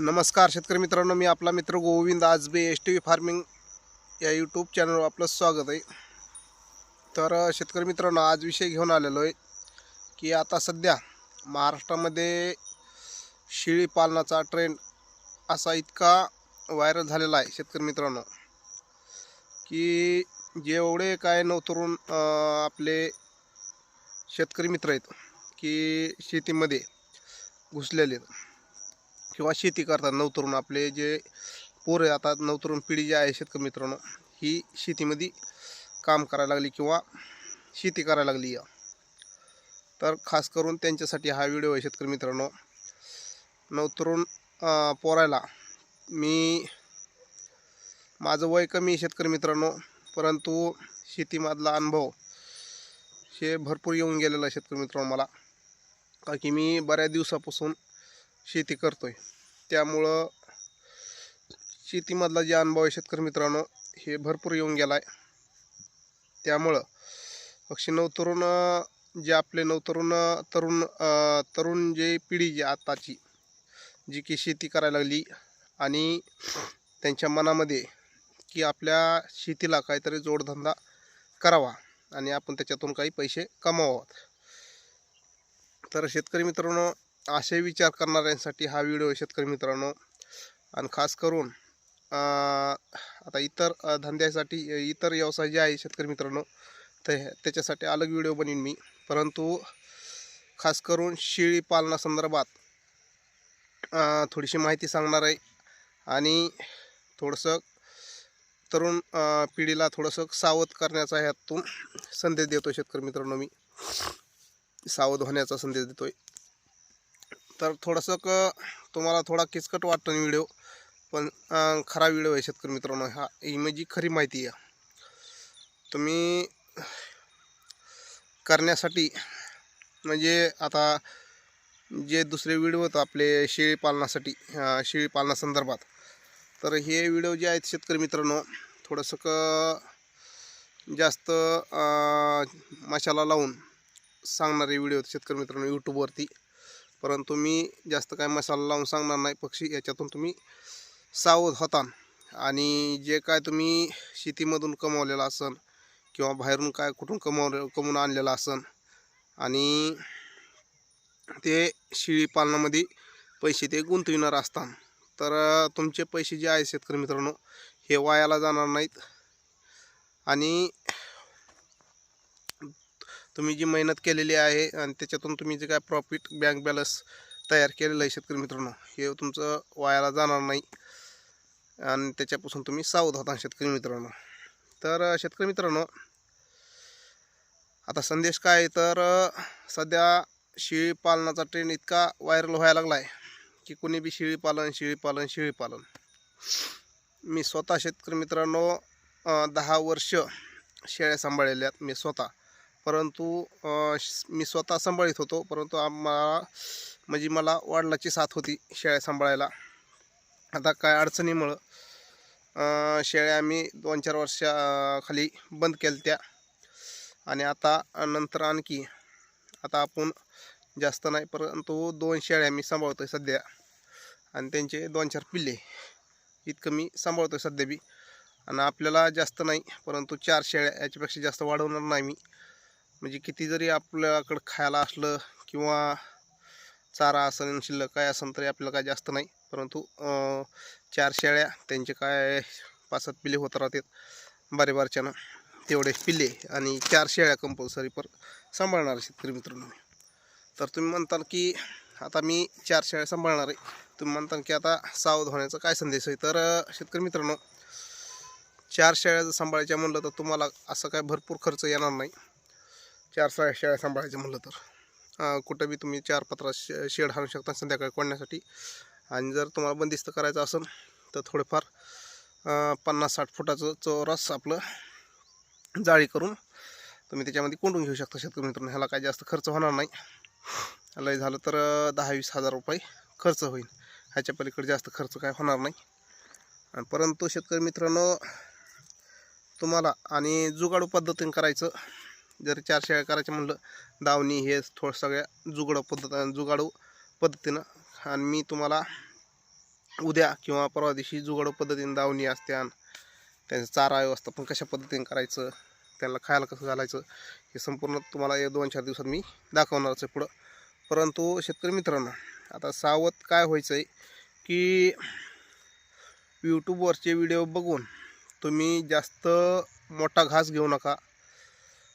नमस्कार शेतकरी मित्रांनो मी आपला मित्र Govind Ajbe S T V farming या यूट्यूब चॅनलवर आपलं स्वागत आहे. तर शेतकरी मित्रांनो आज विषय घेऊन आलेलो आहे की आता सध्या महाराष्ट्रामध्ये शेळी पालनाचा ट्रेंड असा इतका व्हायरल झालेला आहे शेतकरी मित्रांनो की जेवढे काय नवतरुण आपले शेतकरी मित्र आहेत की शेतीमध्ये घुसलेले आहेत. किंवा शेती करतात नवतरुण आपले जे पोरं आता नवतरुण पिढी जी आहे शेतकरी मित्रांनो ही शेतीमध्ये काम करायला लागली किंवा शेती करायला लागली या. तर खास करून त्यांच्यासाठी हा व्हिडिओ आहे शेतकरी मित्रांनो. नवतरुण पोरायला मी माझं वय कमी आहे शेतकरी मित्रांनो परंतु शेतीमधला अनुभव हे भरपूर येऊन गेलेला आहे शेतकरी मित्रांनो मला. कारण की मी बऱ्याच दिवसापासून शेती करतो आहे त्यामुळं शेतीमधला जे अनुभव आहे शेतकरी मित्रांनो हे भरपूर येऊन गेला आहे त्यामुळं पक्षी नवतरुण जे आपले नवतरुण तरुण तरुण जे पिढी जी आताची जी की शेती करायला लागली आणि त्यांच्या मनामध्ये की आपल्या शेतीला काहीतरी जोडधंदा करावा आणि आपण त्याच्यातून काही पैसे कमावावेत. तर शेतकरी मित्रांनो असे विचार करणाऱ्यांसाठी हा व्हिडिओ शेतकरी मित्रांनो. आणि खास करून आता इतर धंद्यासाठी इतर व्यवसाय जे आहे शेतकरी मित्रांनो ते त्याच्यासाठी अलग व्हिडिओ बनीन मी. परंतु खास करून शेळी पालनासंदर्भात थोडीशी माहिती सांगणार आहे. आणि थोडंसं तरुण पिढीला थोडंसं सावध करण्याचा ह्यातून संदेश देतो शेतकरी मित्रांनो मी. सावध होण्याचा संदेश देतोय. तर थोडंसं क तुम्हाला थोडा किचकट वाटतो व्हिडिओ पण खरा व्हिडिओ आहे शेतकरी मित्रांनो. हा ही माझी खरी माहिती आहे. तुम्ही करण्यासाठी म्हणजे आता जे दुसरे व्हिडिओ होतं आपले शेळी पालनासाठी शेळी पालनासंदर्भात तर हे व्हिडिओ जे आहेत शेतकरी मित्रांनो थोडंसं क जास्त मशाला लावून सांगणारे व्हिडिओ आहेत शेतकरी मित्रांनो यूट्यूबवरती परंतु मी जास्त काय मसाला लावून सांगणार नाही. पक्षी याच्यातून तुम्ही सावध होता. आणि जे काय तुम्ही शेतीमधून कमवलेलं असन किंवा बाहेरून काय कुठून कमवले कमवून आणलेलं असन आणि ते शेळी पालनामध्ये पैसे ते गुंतविणार असतात. तर तुमचे पैसे जे आहे शेतकरी मित्रांनो हे वायाला जाणार नाहीत. आणि तुम्ही जी मेहनत केलेली आहे आणि त्याच्यातून तुम्ही जे काय प्रॉफिट बँक बॅलन्स तयार केलेलं आहे शेतकरी मित्रांनो हे तुमचं वायाला जाणार नाही. आणि त्याच्यापासून तुम्ही सावध होता शेतकरी मित्रांनो. तर शेतकरी मित्रांनो आता संदेश काय आहे? तर सध्या शेळी पालनाचा ट्रेंड इतका व्हायरल व्हायला लागला आहे की कोणी बी शेळी पालन शेळी पालन शेळी पालन. मी स्वतः शेतकरी मित्रांनो दहा वर्ष शेळ्या सांभाळलेल्या आहेत. मी स्वतः परंतु श- मी स्वतः सांभाळीत होतो. परंतु आम्हाला म्हणजे मला वडिलाची साथ होती शेळ्या सांभाळायला. आता काय अडचणीमुळं शेळ्या आम्ही दोन चार वर्षा खाली बंद केल्या त्या आणि आता नंतर आणखी आता आपण जास्त नाही परंतु दोन शेळ्या मी सांभाळतो आहे सध्या. आणि त्यांचे दोन चार पिल्ले इतकं मी सांभाळतो आहे सध्या बी. आणि आपल्याला जास्त नाही परंतु चार शेळ्या याच्यापेक्षा जास्त वाढवणार नाही मी. म्हणजे किती जरी आपल्याकडं खायला असलं किंवा चारा असेल शिल्लक काय असेल तरी आपल्याला काय जास्त नाही. परंतु चार शेळ्या त्यांचे काय पाच सात पिल्ले होत राहतात बारे बारच्यानं तेवढे पिल्ले आणि चार शेळ्या कंपल्सरी पर सांभाळणार शेतकरी मित्रांनो तर तुम्ही म्हणताल की आता मी चार शेळ्या सांभाळणार आहे. तुम्ही म्हणताल की आता सावध होण्याचा काय संदेश आहे? तर शेतकरी मित्रांनो चार शेळ्या जर सांभाळायच्या म्हणलं तर तुम्हाला असं काय भरपूर खर्च येणार नाही. चार सहा शेळ्या सांभाळायचं म्हटलं तर. कुठं बी तुम्ही चार पत्रा शे शेड हाणू शकता संध्याकाळी कोणण्यासाठी आणि जर तुम्हाला बंदिस्त करायचं असेल तर थोडेफार पन्नास साठ फुटाचं चौरस आपलं जाळी करून तुम्ही त्याच्यामध्ये कोंडून घेऊ शकता शेतकरी मित्रांनो. ह्याला काय जास्त खर्च होणार नाही. लय झालं तर दहावीस दहा वीस हजार रुपये खर्च होईल. ह्याच्या पलीकडे जास्त खर्च काय होणार नाही. आणि परंतु शेतकरी मित्रांनो तुम्हाला आणि जुगाडू पद्धतीने करायचं जर चार शेळ्या करायचं म्हणलं दावणी हे थोडं सगळ्या जुगड पद्धत जुगाडू पद्धतीनं. आणि मी तुम्हाला उद्या किंवा परवा दिवशी जुगाडू पद्धतीने दावणी असत्या त्यांचं चारा व्यवस्थापन कशा पद्धतीने करायचं त्यांना खायला कसं घालायचं हे संपूर्ण तुम्हाला या दोन चार दिवसात मी दाखवणारच आहे पुढं. परंतु शेतकरी मित्रांनो आता सावध काय व्हायचं आहे की यूट्यूबवरचे व्हिडिओ बघून तुम्ही जास्त मोठा घास घेऊ नका.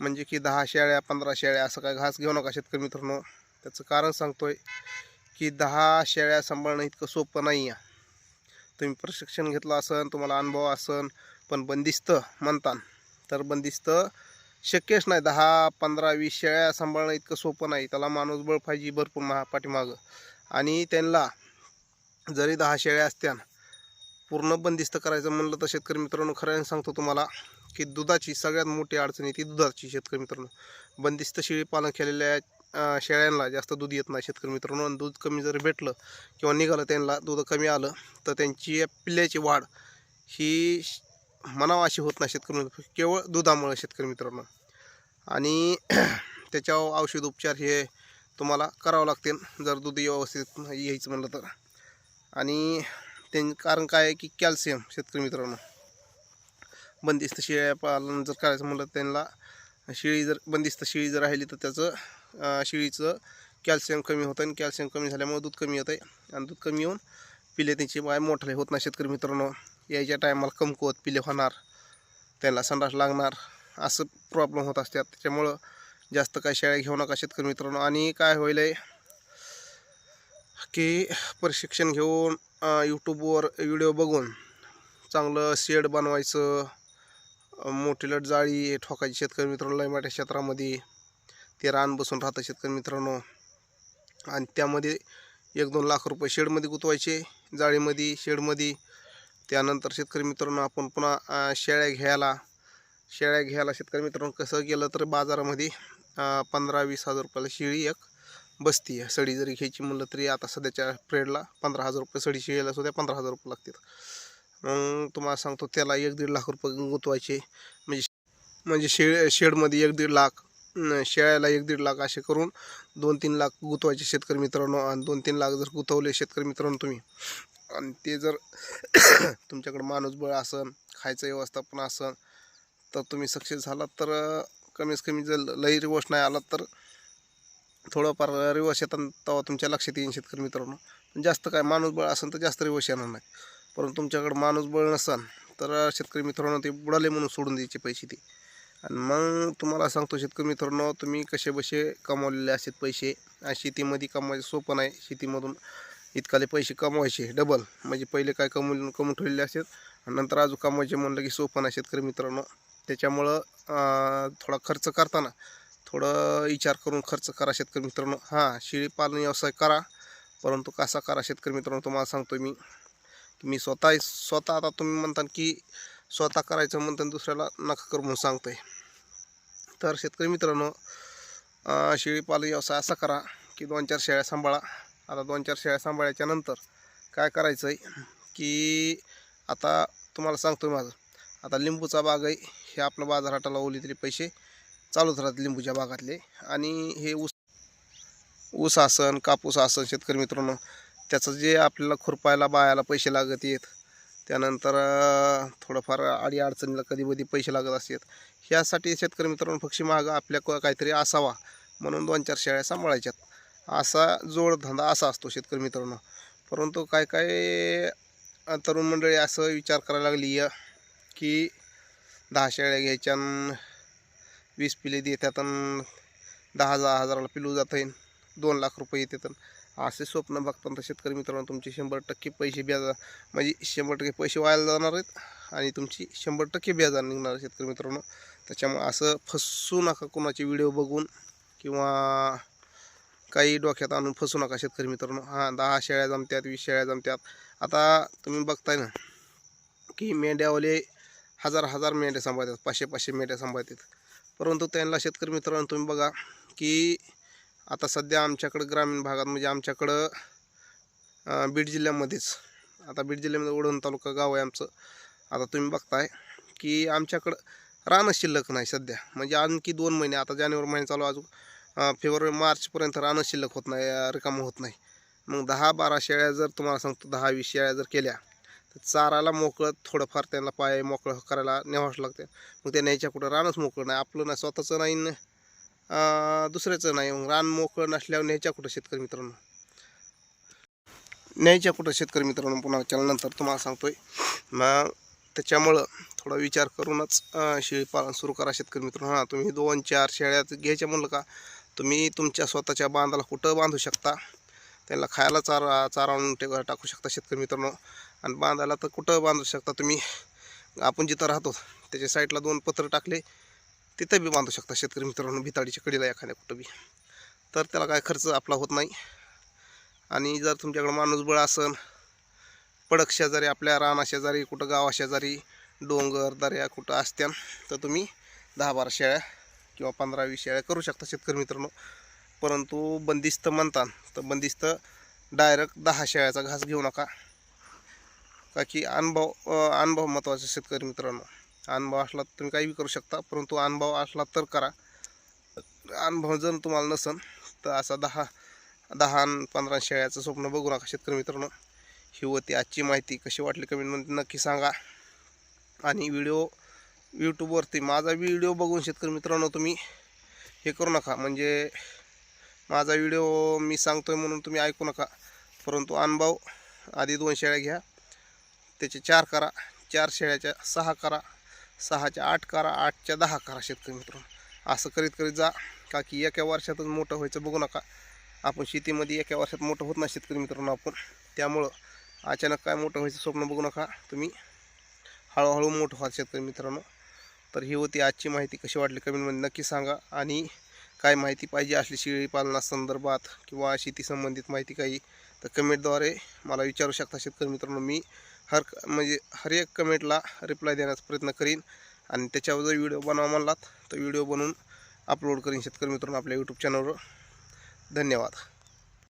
म्हणजे की दहा शेळ्या पंधरा शेळ्या असं काय घास घेऊ नका शेतकरी मित्रांनो. त्याचं कारण सांगतोय की दहा शेळ्या सांभाळणं इतकं सोपं नाही आहे. तुम्ही प्रशिक्षण घेतलं असन तुम्हाला अनुभव असन पण बंदिस्त म्हणता तर बंदिस्त शक्यच नाही. दहा पंधरा वीस शेळ्या सांभाळणं इतकं सोपं नाही. त्याला माणूस बळ पाहिजे भरपूर महा पाठीमागं. आणि त्यांना जरी दहा शेळ्या असत्या पूर्ण बंदिस्त करायचं म्हणलं तर शेतकरी मित्रांनो खरं सांगतो तुम्हाला की दुधाची सगळ्यात मोठी अडचण येते दुधाची शेतकरी मित्रांनो. बंदिस्त शेळी पालन केलेल्या शेळ्यांना जास्त दूध येत नाही शेतकरी मित्रांनो. आणि दूध कमी जर भेटलं किंवा निघालं त्यांना दूध कमी आलं तर त्यांची पिल्ल्याची वाढ ही मनाव म्हणावं अशी होत नाही शेतकरी मित्र केवळ दुधामुळे शेतकरी मित्रांनो. आणि त्याच्यावर औषध उपचार हे तुम्हाला करावं लागतील जर दूध व्यवस्थित यायचं म्हणलं तर. आणि त्यां कारण काय आहे की कॅल्शियम शेतकरी मित्रांनो. बंदिस्त शेळ्या पालन जर करायचं म्हणलं तर त्यांना शेळी जर बंदिस्त शेळी जर राहिली तर त्याचं शेळीचं कॅल्शियम कमी होतं आणि कॅल्शियम कमी झाल्यामुळे दूध कमी येतं आहे आणि दूध कमी येऊन पिले त्यांची बाय मोठाले होत नाही शेतकरी मित्रांनो. यायच्या टायमाला कमकुवत पिले होणार त्यांना संडास लागणार असं प्रॉब्लेम होत असतात. त्याच्यामुळं जास्त काय शेळ्या घेऊ नका शेतकरी मित्रांनो. आणि काय होईल आहे की प्रशिक्षण घेऊन यूट्यूबवर व्हिडिओ बघून चांगलं शेड बनवायचं मोठी लट जाळी ठोकायची शेतकरी मित्रांनो लय मोठ्या क्षेत्रामध्ये ते रान बसून राहतं शेतकरी मित्रांनो. आणि त्यामध्ये एक दोन लाख रुपये शेडमध्ये गुतवायचे जाळीमध्ये शेडमध्ये. त्यानंतर शेतकरी मित्रांनो आपण पुन्हा शेळ्या घ्यायला शेळ्या घ्यायला शेतकरी मित्रांनो कसं गेलं तर बाजारामध्ये पंधरा वीस हजार रुपयाला शेळी एक बसती आहे. सडी जरी घ्यायची म्हणलं तरी आता सध्याच्या प्रेडला पंधरा हजार रुपये सडी शेळीला सुद्धा पंधरा हजार रुपये लागतात. मग तुम्हाला सांगतो त्याला एक दीड लाख रुपये गुंतवायचे. म्हणजे म्हणजे शे शेडमध्ये एक दीड लाख शेळ्याला एक दीड लाख असे करून दोन तीन लाख गुंतवायचे शेतकरी मित्रांनो. आणि दोन तीन लाख जर गुंतवले शेतकरी मित्रांनो तुम्ही आणि ते जर तुमच्याकडे माणूस बळ असन खायचं व्यवस्थापन असन तर तुम्ही सक्सेस झालात तर कमीच कमीत कमी जर लई रिवर्स नाही आलात तर थोडंफार रिवर्स येतात तेव्हा तुमच्या लक्षात येईन शेतकरी मित्रांनो. जास्त काय माणूस बळ असेल तर जास्त रिवर्स येणार नाही. परंतु तुमच्याकडं माणूस बळ नसन तर शेतकरी मित्रांनो ते बुडाले म्हणून सोडून द्यायचे पैसे ते. आणि मग तुम्हाला सांगतो शेतकरी मित्रांनो तुम्ही कसे बसे कमावलेले असतात पैसे आणि शेतीमध्ये कमवायचं सोपं नाही. शेतीमधून इतकाले पैसे कमवायचे डबल म्हणजे पहिले काय कमवून कमवून ठेवलेले असतात आणि नंतर अजून कमवायचे म्हणलं की सोपं नाही शेतकरी मित्रांनो. त्याच्यामुळं थोडा खर्च करताना थोडं विचार करून खर्च करा शेतकरी मित्रांनो. हां शेळीपालन व्यवसाय करा परंतु कसा करा शेतकरी मित्रांनो तुम्हाला सांगतो मी. तुम्ही मी स्वतः स्वतः आता तुम्ही म्हणता की स्वतः करायचं म्हणताना दुसऱ्याला नका करू म्हणून सांगतोय. तर शेतकरी मित्रांनो शेळीपाल व्यवसाय असा करा की दोन चार शेळ्या सांभाळा. आता दोन चार शेळ्या सांभाळायच्या नंतर काय करायचं आहे की आता तुम्हाला सांगतो माझं. आता लिंबूचा बाग आहे हे आपलं बाजारहाटाला ओली तरी पैसे चालूच राहतात लिंबूच्या बागातले. आणि हे ऊस ऊस आसन कापूस आसन शेतकरी मित्रांनो त्याचं जे आपल्याला खुरपायला बायाला पैसे लागत आहेत त्यानंतर थोडंफार अडी अडचणीला कधी कधी पैसे लागत असतात. ह्यासाठी शेतकरी मित्रांनो पक्षी महाग आपल्या क- काहीतरी असावा म्हणून दोन चार शेळ्या सांभाळायच्यात. असा जोडधंदा असा असतो शेतकरी मित्रांनो. परंतु काय काय तरुण मंडळी असं विचार करायला लागली आहे की दहा शेळ्या घ्यायच्या वीस पिले देतात दहा दहा हजाराला पिलू जाता आहे दोन लाख रुपये येतात असे स्वप्न बघताना तर शेतकरी मित्रांनो तुमचे शंभर टक्के पैसे ब्याजा म्हणजे शंभर टक्के पैसे व्हायला जाणार आहेत आणि तुमची शंभर टक्के ब्याजा निघणार शेतकरी मित्रांनो. त्याच्यामुळे असं फसू नका कोणाचे व्हिडिओ बघून किंवा काही डोक्यात आणून फसू नका शेतकरी मित्रांनो. हां दहा शेळ्या जमत्यात वीस शेळ्या जमत्यात. आता तुम्ही बघताय ना की मेंढ्यावाले हजार हजार मेंढ्या सांभाळतात पाचशे पाचशे मेंढ्या सांभाळतात. परंतु त्यांना शेतकरी मित्रांनो तुम्ही बघा की आता सध्या आमच्याकडं ग्रामीण भागात म्हणजे आमच्याकडं बीड जिल्ह्यामध्येच. आता बीड जिल्ह्यामध्ये ओढण तालुका गाव आहे आमचं. आता तुम्ही बघताय की आमच्याकडं रानं शिल्लक नाही सध्या. म्हणजे आणखी दोन महिने आता जानेवारी महिने चालू अजून फेब्रुवारी मार्चपर्यंत रानं शिल्लक होत नाही रिकामं होत नाही. मग दहा बारा शेळ्या जर तुम्हाला सांगतो दहा वीस शेळ्या जर केल्या तर चाराला मोकळं थोडंफार त्यांना पाय मोकळं करायला न्यावंच लागते मग ते न्यायच्या कुठं रानच मोकळं नाही आपलं नाही स्वतःचं नाही ना दुसऱ्याचं नाही. मग रान मोकळं नसल्यावर न्यायच्या कुठं शेतकरी मित्रांनो? न्यायच्या कुठं शेतकरी मित्रांनो पुन्हा नंतर तुम्हाला सांगतोय. मग त्याच्यामुळं थोडा विचार करूनच शेळीपालन सुरू करा शेतकरी मित्रांनो. हां तुम्ही दोन चार शेळ्या घ्यायच्या म्हणलं का तुम्ही तुमच्या स्वतःच्या बांधाला कुठं बांधू शकता? त्यांना खायला चारा चारा आणून टाकू शकता शेतकरी मित्रांनो. आणि बांधायला तर कुठं बांधू शकता तुम्ही? आपण जिथं राहतो त्याच्या साईडला दोन पत्र टाकले. तिथं बी बांधू शकता शेतकरी मित्रांनो भिताडीच्या कडीला एखाद्या कुठं बी. तर त्याला काय खर्च आपला होत नाही. आणि जर तुमच्याकडं माणूसबळ असन पडक शेजारी आपल्या रानाशेजारी कुठं गावाशेजारी डोंगर दर्या कुठं असत्यान तर तुम्ही दहा बारा शेळ्या किंवा पंधरा वीस शेळ्या करू शकता शेतकरी मित्रांनो. परंतु बंदिस्त म्हणतात तर बंदिस्त डायरेक्ट दहा शेळ्याचा घास घेऊ नका. का की अनुभव अनुभव महत्त्वाचा शेतकरी मित्रांनो. अनुभव असला तर तुम्ही काही बी करू शकता परंतु अनुभव असला तर करा. अनुभव जर तुम्हाला नसन तर असा दहा दहा पंधरा शेळ्याचं स्वप्न बघू नका शेतकरी मित्रांनो. ही होती आजची माहिती. कशी वाटली कमेंटमध्ये नक्की सांगा. आणि व्हिडिओ यूट्यूबवरती माझा व्हिडिओ बघून शेतकरी मित्रांनो तुम्ही हे करू नका. म्हणजे माझा व्हिडिओ मी सांगतोय म्हणून तुम्ही ऐकू नका. परंतु अनुभव आधी दोन शेळ्या घ्या. त्याचे चार करा. चार शेळ्याच्या सहा करा. सहाच्या आठ करा आठच्या दहा करा शेतकरी मित्रांनो. असं करीत करीत जा. का की एका वर्षातच मोठं व्हायचं बघू नका. आपण शेतीमध्ये एका वर्षात मोठं होत नाही शेतकरी मित्रांनो आपण. त्यामुळं अचानक काय मोठं व्हायचं स्वप्न बघू नका. तुम्ही हळूहळू मोठं व्हा शेतकरी मित्रांनो. तर ही होती आजची माहिती. कशी वाटली कमेंटमध्ये नक्की सांगा. आणि काय माहिती पाहिजे असली शेळीपालनासंदर्भात किंवा शेती संबंधित माहिती काही तर कमेंटद्वारे मला विचारू शकता शेतकरी मित्रांनो. मी हर म्हणजे हर एक कमेंटला रिप्लाय देण्याचा प्रयत्न करीन. आणि त्याच्यावर जर व्हिडिओ बनवा म्हणलात तर व्हिडिओ बनवून अपलोड करीन शेतकरी मित्रांनो आपल्या यूट्यूब चॅनलवर धन्यवाद.